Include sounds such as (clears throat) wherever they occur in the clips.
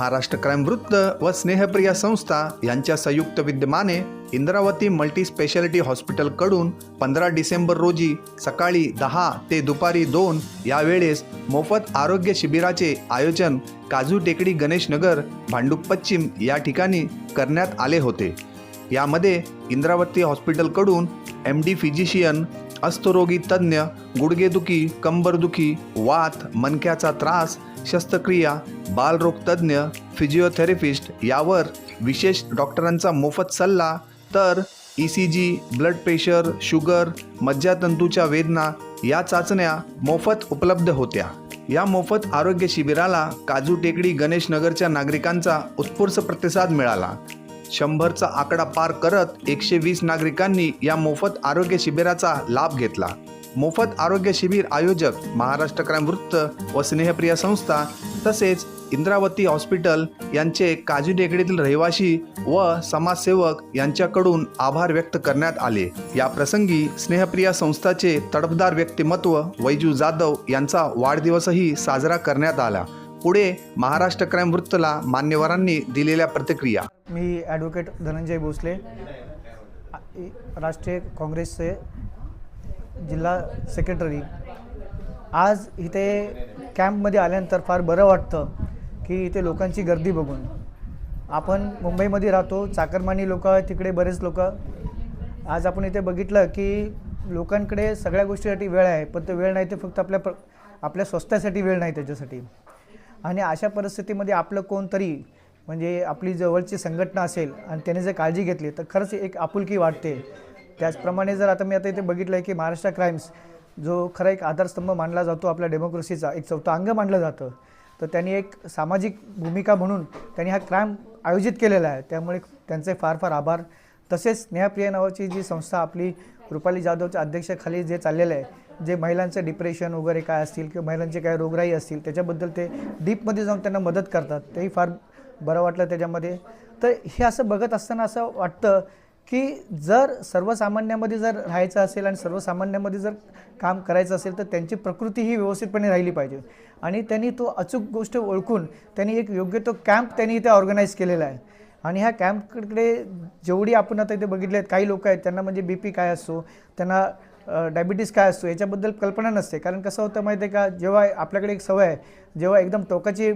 Maharashtra crime वृत्त व स्नेहप्रिया संस्था यांच्या संयुक्त विद्यमाने इंद्रावती मल्टी स्पेशालिटी हॉस्पिटलकडून पंधरा डिसेंबर रोजी सकाळी दहा ते दुपारी दोन या वेळेस मोफत आरोग्य शिबिराचे आयोजन काजू टेकडी गणेशनगर भांडूप पश्चिम या ठिकाणी करण्यात आले होते. यामध्ये इंद्रावती हॉस्पिटलकडून एम डी फिजिशियन अस्तरोगी तज्ज्ञ गुडघेदुखी कंबरदुखी वात मणक्याचा त्रास शस्त्रक्रिया बालरोग तज्ज्ञ फिजिओथेरपिस्ट यावर विशेष डॉक्टरांचा मोफत सल्ला तर E C G blood pressure sugar मज्जातंतूच्या वेदना या चाचण्या मोफत उपलब्ध होत्या. या मोफत आरोग्य शिबिराला काजू टेकडी गणेश नगरच्या नागरिकांचा उत्स्फूर्त प्रतिसाद मिळाला. शंभरचा आकडा पार करत एकशे वीस नागरिकांनी या मोफत आरोग्य शिबिराचा लाभ घेतला. मोफत आरोग्य शिबिर आयोजक महाराष्ट्र क्राईम वृत्त व स्नेहप्रिया संस्था तसेच इंद्रावती हॉस्पिटल यांचे काजू टेकडीतील रहिवासी व समाजसेवक यांच्याकडून आभार व्यक्त करण्यात आले. या प्रसंगी स्नेहप्रिया संस्थाचे तडफदार व्यक्तिमत्व वैजू जाधव यांचा वाढदिवसही साजरा करण्यात आला. पुढे महाराष्ट्र क्राईम वृत्तला मान्यवरांनी दिलेल्या प्रतिक्रिया. मी ॲडव्होकेट धनंजय भोसले राष्ट्रीय काँग्रेसचे जिल्हा सेक्रेटरी आज इथे कॅम्पमध्ये आल्यानंतर फार बरं वाटतं. की इथे लोकांची गर्दी बघून. आपण मुंबईमध्ये राहतो चाकरमानी लोक तिकडे बरेच लोक. आज आपण इथे बघितलं की लोकांकडे सगळ्या गोष्टीसाठी वेळ आहे पण तो वेळ नाही ते फक्त आपल्या प्र आपल्या स्वस्तासाठी वेळ नाही त्याच्यासाठी. आणि अशा परिस्थितीमध्ये आपलं कोणतरी म्हणजे आपली जवळची संघटना असेल आणि त्याने जर काळजी घेतली तर खरंच एक आपुलकी वाटते त्याचप्रमाणे जर आता मी आता इथे बघितलं आहे की महाराष्ट्र क्राईम्स जो खरा एक आधारस्तंभ मानला जातो आपल्या डेमोक्रेसीचा एक चौथा अंग मानलं जातं. तर त्यांनी एक सामाजिक भूमिका म्हणून त्यांनी हा क्राईम आयोजित केलेला आहे. त्यामुळे त्यांचे फार फार आभार. तसेच स्नेहप्रिया नावाची जी संस्था आपली रुपाली जाधवच्या अध्यक्षाखाली जे चाललेलं आहे जे महिलांचं डिप्रेशन वगैरे काय असतील किंवा महिलांचे काय रोगराई असतील त्याच्याबद्दल ते डीपमध्ये जाऊन त्यांना मदत करतात. तेही फार बरं वाटलं त्याच्यामध्ये. तर हे असं बघत असताना असं वाटतं की जर सर्वसामान्यामध्ये जर राहायचं असेल आणि सर्वसामान्यामध्ये जर काम करायचं असेल तर त्यांची प्रकृती ही व्यवस्थितपणे राहिली पाहिजे. आणि त्यांनी तो अचूक गोष्ट ओळखून त्यांनी एक योग्य तो कॅम्प त्यांनी इथे ऑर्गनाईज केलेला आहे. आणि ह्या कॅम्पकडे जेवढी आपण आता इथे बघितले आहेत काही लोक आहेत त्यांना म्हणजे बी पी काय असतो त्यांना डायबिटीस काय असतो याच्याबद्दल कल्पना नसते. कारण कसं होतं माहिती आहे का जेव्हा आपल्याकडे एक सवय आहे जेव्हा एकदम टोकाची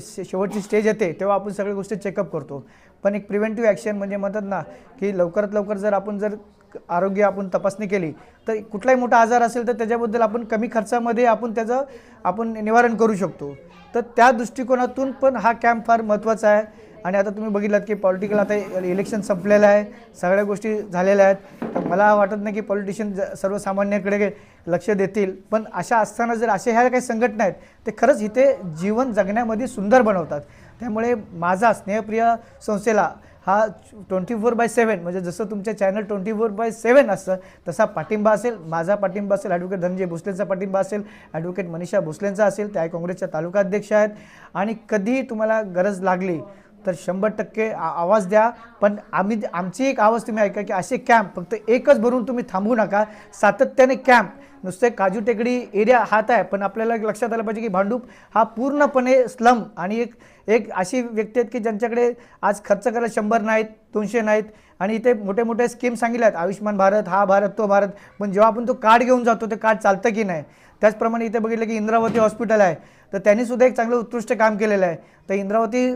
शे- शेवटची स्टेज येते तेव्हा आपण सगळ्या गोष्टी चेकअप करतो. पण एक प्रिव्हेंटिव्ह ॲक्शन म्हणजे म्हणतात ना की लवकरात लवकर जर आपण जर आरोग्य आपण तपासणी केली तर कुठलाही मोठा आजार असेल तर त्याच्याबद्दल आपण कमी खर्चामध्ये आपण त्याचं आपण निवारण करू शकतो. तर त्या दृष्टिकोनातून पण हा कॅम्प फार महत्त्वाचा आहे. आणि आता तुम्ही बघितलात की पॉलिटिकल आता इलेक्शन संपलेलं आहे सगळ्या गोष्टी झालेल्या आहेत. तर मला वाटत नाही की पॉलिटिशियन ज सर्वसामान्याकडे लक्ष देतील. पण अशा असताना जर अशा ह्या काही संघटना आहेत ते खरंच इथे जीवन जगण्यामध्ये सुंदर बनवतात. त्यामुळे माझा स्नेहप्रिय संस्थेला हा ट्वेंटी फोर बाय सेवन म्हणजे जसं तुमच्या channel twenty four by seven असतं तसा पाठिंबा असेल. माझा पाठिंबा असेल ॲडव्होकेट धनंजय भोसलेंचा पाठिंबा असेल ॲडव्होकेट मनीषा भोसलेंचा असेल त्या काँग्रेसच्या तालुका अध्यक्ष आहेत. आणि कधीही तुम्हाला गरज लागली तर शंभर टक्के आ- आवाज द्या. पण आम्ही आमची एक आवाज तुम्ही ऐका की असे कॅम्प फक्त एकच भरून तुम्ही थांबू नका. सातत्याने कॅम्प नुसते काजू टेकडी एरिया हात आहे पण आपल्याला एक लक्षात आलं पाहिजे की भांडूप हा पूर्णपणे स्लम. आणि एक एक अशी व्यक्ती आहेत की ज्यांच्याकडे आज खर्च करायला शंभर नाहीत दोनशे नाहीत आणि इथे मोठे मोठे स्कीम सांगितल्या आहेत आयुष्यमान भारत हा भारत तो भारत. पण जेव्हा आपण तो कार्ड घेऊन जातो ते कार्ड चालतं की नाही? त्याचप्रमाणे इथे बघितलं की इंद्रावती हॉस्पिटल आहे. तर त्यांनी सुद्धा एक चांगलं उत्कृष्ट काम केलेलं आहे. तर इंद्रावती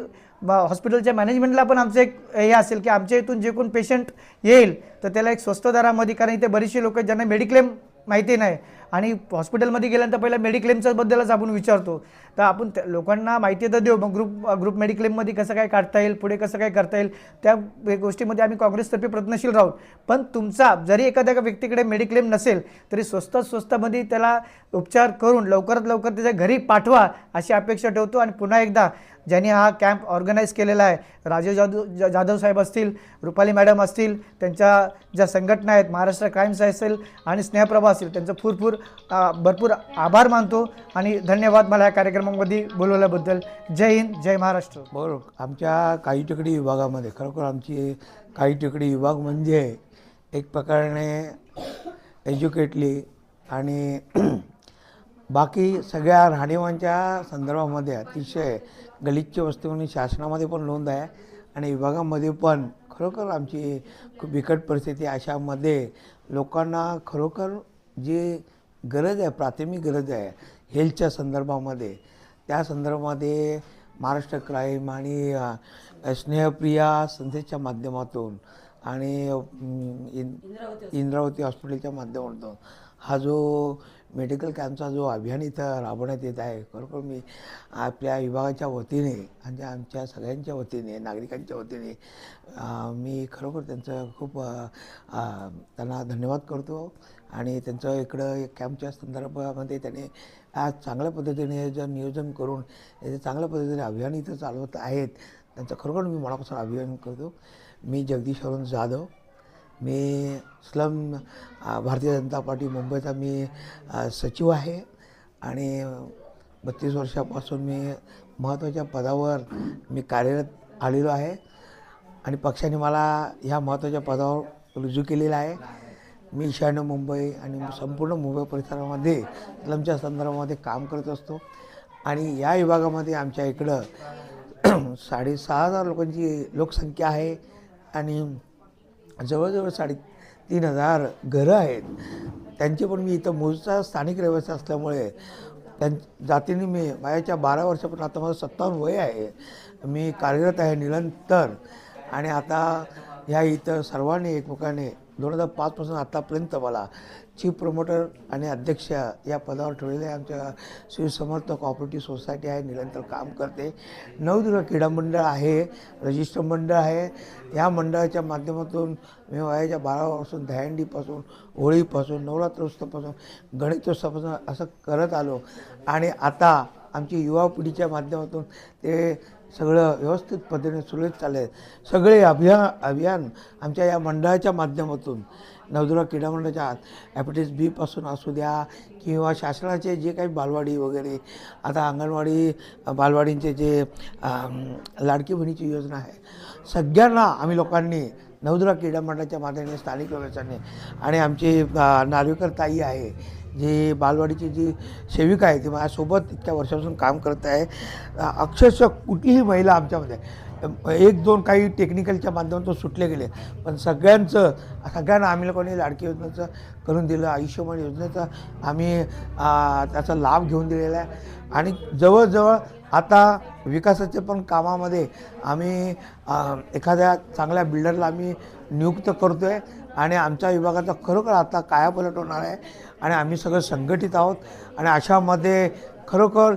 हॉस्पिटलच्या मॅनेजमेंटला पण आमचं एक हे असेल की आमच्या इथून जे कोण पेशंट येईल तर त्याला एक स्वस्त दरामध्ये कारण इथे बरीचशी लोक ज्यांना मेडिक्लेम माहिती नाही. आणि हॉस्पिटलमध्ये गेल्यानंतर पहिला मेडिक्लेमच्या बद्दलच आपण विचारतो. तर आपण त्या- लोकांना माहिती तर देऊ मग ग्रुप ग्रुप मेडिक्लेममध्ये कसं काय काढता येईल पुढे कसं काय करता येईल त्या गोष्टीमध्ये आम्ही काँग्रेसतर्फे प्रयत्नशील राहू. पण तुमचा जरी एखाद्या व्यक्तीकडे मेडिक्लेम नसेल तरी स्वस्त स्वस्तामध्ये त्याला उपचार करून लवकरात लवकर त्याच्या घरी पाठवा अशी अपेक्षा ठेवतो. आणि पुन्हा एकदा ज्यांनी हा कॅम्प ऑर्गनाईज केलेला आहे. राजीव जाधव जाधव साहेब असतील रुपाली मॅडम असतील त्यांच्या ज्या संघटना आहेत महाराष्ट्र क्राईम्स असेल आणि स्नेहप्रभा असतील त्यांचं भरपूर भरपूर आभार मानतो आणि धन्यवाद मला या कार्यक्रमामध्ये बोलवल्याबद्दल. जय हिंद जय महाराष्ट्र. बरोबर आमच्या काही टिकडी विभागामध्ये खरोखर आमची काही टिकडी विभाग म्हणजे एक प्रकारे एज्युकेटली आणि (clears throat) बाकी सगळ्या राहणीमानच्या संदर्भामध्ये अतिशय गलिच्छ वस्ती म्हणून शासनामध्ये पण नोंद आहे आणि विभागामध्ये पण खरोखर आमची खूप बिकट परिस्थिती. अशामध्ये लोकांना खरोखर जी गरज आहे प्राथमिक गरज आहे हेल्थच्या संदर्भामध्ये त्या संदर्भामध्ये महाराष्ट्र क्राईम आणि स्नेहप्रिया संस्थेच्या माध्यमातून आणि इंद्रावती हॉस्पिटलच्या माध्यमातून हा जो मेडिकल कॅम्पचा जो अभियान इथं राबवण्यात येत आहे खरोखर मी आपल्या विभागाच्या वतीने आणि आमच्या सगळ्यांच्या वतीने नागरिकांच्या वतीने मी खरोखर त्यांचं खूप त्यांना धन्यवाद करतो आणि त्यांचं इकडं कॅम्पच्या संदर्भामध्ये त्याने आज चांगल्या पद्धतीने जर नियोजन करून याचं चांगल्या पद्धतीने अभियान इथं चालवत आहेत त्यांचं खरोखर मी मनापासून अभियान करतो. मी जगदीश अरुण जाधव मी स्लम भारतीय जनता पार्टी मुंबईचा मी सचिव आहे. आणि बत्तीस वर्षापासून मी महत्त्वाच्या पदावर मी कार्यरत आलेलो आहे. आणि पक्षाने मला ह्या महत्त्वाच्या पदावर रुजू केलेला आहे. मी ईशान्य मुंबई आणि संपूर्ण मुंबई परिसरामध्ये स्लमच्या संदर्भामध्ये काम करत असतो. आणि या विभागामध्ये आमच्या इकडं (clears throat) साडेसहा हजार लोकांची लोकसंख्या आहे. आणि जवळजवळ साडे तीन हजार घरं आहेत. त्यांचे पण मी इथं मूळचा स्थानिक रहिवासी असल्यामुळे त्यां जातीने मी वयाच्या बारा वर्षापासून आता माझं सत्तावन्न वय आहे. मी कार्यरत आहे निरंतर. आणि आता ह्या इथं सर्वांनी एकमेकाने दोन हजार पाचपासून आत्तापर्यंत मला चीफ प्रमोटर आणि अध्यक्ष या पदावर ठेवलेले आमच्या श्री समर्थ कॉपरेटिव्ह सोसायटी आहे निरंतर काम करते. नवदुर्गा क्रीडा मंडळ आहे रजिस्टर मंडळ आहे. या मंडळाच्या माध्यमातून मी वयाच्या बारा वर्षापासून दहंडीपासून होळीपासून नवरात्रोत्सवापासून गणेशोत्सवापासून असं करत आलो. आणि आता आमची युवा पिढीच्या माध्यमातून ते सगळं व्यवस्थित पद्धतीने सुरळीत चालले आहेत. सगळे अभियान अभियान आमच्या या मंडळाच्या माध्यमातून नवदुर्गा क्रीडा मंडळाच्या ॲपिटिस बीपासून असू द्या किंवा शासनाचे जे काही बालवाडी वगैरे आता अंगणवाडी बालवाडींचे जे लाडकी बहिणीची योजना आहे सगळ्यांना आम्ही लोकांनी नवदुर्गा क्रीडा मंडळाच्या माध्यमाने स्थानिक व्यवस्थाने आणि आमची नार्वेकर ताई आहे जी बालवाडीची जी सेविका आहे ती माझ्यासोबत इतक्या वर्षापासून काम करत आहे. अक्षरशः कुठलीही महिला आमच्यामध्ये एक दोन काही टेक्निकलच्या माध्यमातून सुटले गेले पण सगळ्यांचं सगळ्यांना आम्ही लोकांनी लाडकी योजनेचं करून दिलं आयुष्यमान योजनेचा आम्ही त्याचा लाभ घेऊन दिलेला आहे. आणि जवळजवळ आता विकासाच्या पण कामामध्ये आम्ही एखाद्या चांगल्या बिल्डरला आम्ही नियुक्त करतो आहे आणि आमच्या विभागाचा खरोखर आता कायापलट होणार आहे आणि आम्ही सगळं संघटित आहोत. आणि अशामध्ये खरोखर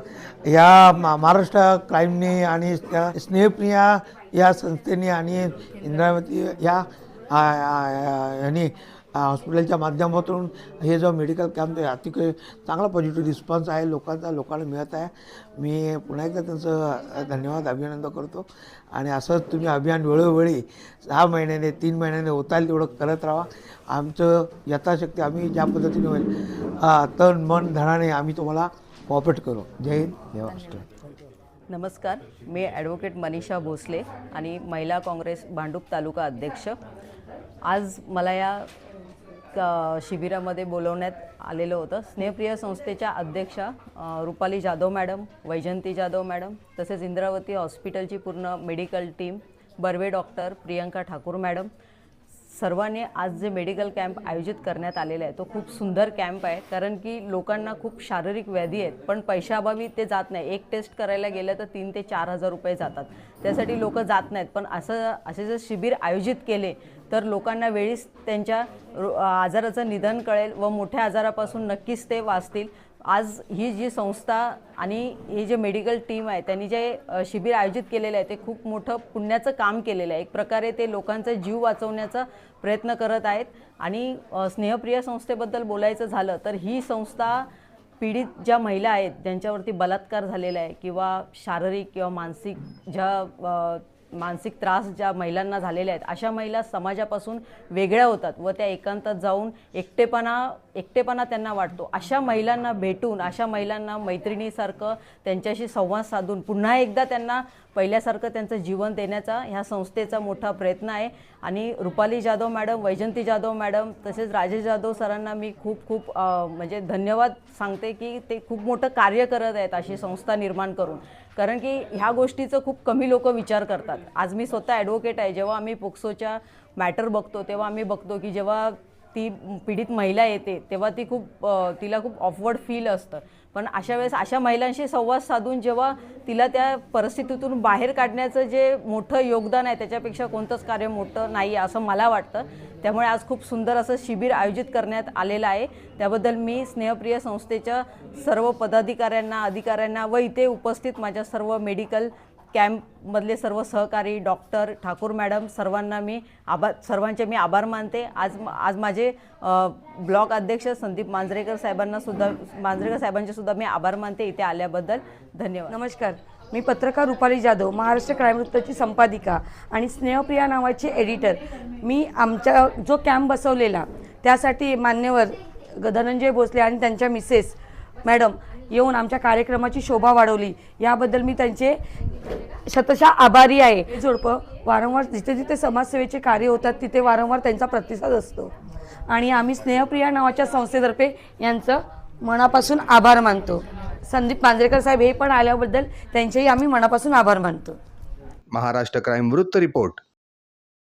या मा महाराष्ट्र क्राईमने आणि त्या स्नेहप्रिया या संस्थेने आणि इंद्रावती या यांनी हॉस्पिटलच्या माध्यमातून हे जो मेडिकल कॅम्प आहे अतिशय चांगला पॉझिटिव्ह रिस्पॉन्स आहे. लोकांचा लोकांना मिळत आहे. मी पुन्हा एकदा त्यांचं धन्यवाद अभिनंदन करतो. आणि असंच तुम्ही अभियान वेळोवेळी सहा महिन्याने तीन महिन्याने होता येईल तेवढं करत राहा. आमचं यथाशक्ती आम्ही ज्या पद्धतीने होईल तन मन धनाने आम्ही तुम्हाला कॉपरेट करू. जय हिंद. जय महाराष्ट्र. नमस्कार. मी ॲडव्होकेट मनीषा भोसले आणि महिला काँग्रेस भांडूप तालुका अध्यक्ष. आज मला या शिबिरामध्ये बोलवण्यात आलेलं होतं. स्नेहप्रिय संस्थेच्या अध्यक्षा रुपाली जाधव मॅडम वैजंती जाधव मॅडम तसेच इंद्रावती हॉस्पिटलची पूर्ण medical team Barve doctor Priyanka Thakur madam. सर्वांनी आज जे मेडिकल कॅम्प आयोजित करण्यात आलेला आहे तो खूप सुंदर कॅम्प आहे. कारण की लोकांना खूप शारीरिक व्याधी आहेत पण पैशाअभावी ते जात नाही. एक टेस्ट करायला गेलं तर तीन ते चार हजार रुपये जातात. त्यासाठी लोक जात नाहीत. पण असं असे जर शिबिर आयोजित केले तर लोकांना वेळीच त्यांच्या रो- आजाराचं निधन कळेल व मोठ्या आजारापासून नक्कीच ते वाचतील. आज ही जी संस्था आणि हे जे मेडिकल टीम आहे त्यांनी जे शिबिर आयोजित केलेलं आहे ते खूप मोठं पुण्याचं काम केलेलं आहे. एक प्रकारे ते लोकांचा जीव वाचवण्याचा प्रयत्न करत आहेत आणि स्नेहप्रिय संस्थेबद्दल बोलायचं झालं तर ही संस्था पीडित ज्या महिला आहेत ज्यांच्यावरती बलात्कार झालेला आहे किंवा शारीरिक किंवा मानसिक ज्या मानसिक त्रास ज्या महिलांना झालेल्या आहेत अशा महिला समाजापासून वेगळ्या होतात व त्या एकांतात जाऊन एकटेपणा एकटेपणा त्यांना वाटतो अशा महिलांना भेटून अशा महिलांना मैत्रिणीसारखं त्यांच्याशी संवाद साधून पुन्हा एकदा त्यांना पहिल्यासारखं त्यांचं जीवन देण्याचा ह्या संस्थेचा मोठा प्रयत्न आहे. आणि रुपाली जाधव मॅडम वैजंती जाधव मॅडम तसेच राजेश जाधव सरांना मी खूप खूप म्हणजे धन्यवाद सांगते की ते खूप मोठं कार्य करत आहेत अशी संस्था निर्माण करून. कारण की ह्या गोष्टीचं खूप कमी लोक विचार करतात. आज मी स्वतः ॲडव्होकेट आहे. जेव्हा आम्ही पोक्सोच्या मॅटर बघतो तेव्हा आम्ही बघतो की जेव्हा ती पीडित महिला येते तेव्हा ती खूप तिला खूप ऑफवर्ड फील असतं. पण अशा वेळेस अशा महिलांशी संवाद साधून जेव्हा तिला त्या परिस्थितीतून बाहेर काढण्याचं जे मोठं योगदान आहे त्याच्यापेक्षा कोणतंच कार्य मोठं नाही आहे असं मला वाटतं. त्यामुळे आज खूप सुंदर असं शिबिर आयोजित करण्यात आलेलं आहे. त्याबद्दल मी स्नेहप्रिय संस्थेच्या सर्व पदाधिकाऱ्यांना अधिकाऱ्यांना व इथे उपस्थित माझ्या सर्व मेडिकल कॅम्पमधले सर्व सहकारी डॉक्टर ठाकूर मॅडम सर्वांना मी आभार सर्वांचे मी आभार मानते. आज आज माझे ब्लॉक अध्यक्ष संदीप मांजरेकर साहेबांना सुद्धा मांजरेकर साहेबांचे सुद्धा मी आभार मानते इथे आल्याबद्दल. धन्यवाद. नमस्कार. मी पत्रकार रुपाली जाधव महाराष्ट्र क्राईमवृत्ताची संपादिका आणि स्नेहप्रिया नावाची एडिटर. मी आमच्या जो कॅम्प बसवलेला त्यासाठी मान्यवर ग- धनंजय भोसले आणि त्यांच्या मिसेस मॅडम येऊन आमच्या कार्यक्रमाची शोभा वाढवली. याबद्दल मी त्यांचे शतशा आभारी आहे. हे जोडपं वारंवार जिथे जिथे समाजसेवेचे कार्य होतात तिथे वारंवार त्यांचा प्रतिसाद असतो. आणि आम्ही स्नेहप्रिया नावाच्या संस्थेतर्फे यांचं मनापासून आभार मानतो. संदीप मांजरेकर साहेब हे पण आल्याबद्दल त्यांचेही आम्ही मनापासून आभार मानतो. महाराष्ट्र क्राईम वृत्त रिपोर्ट.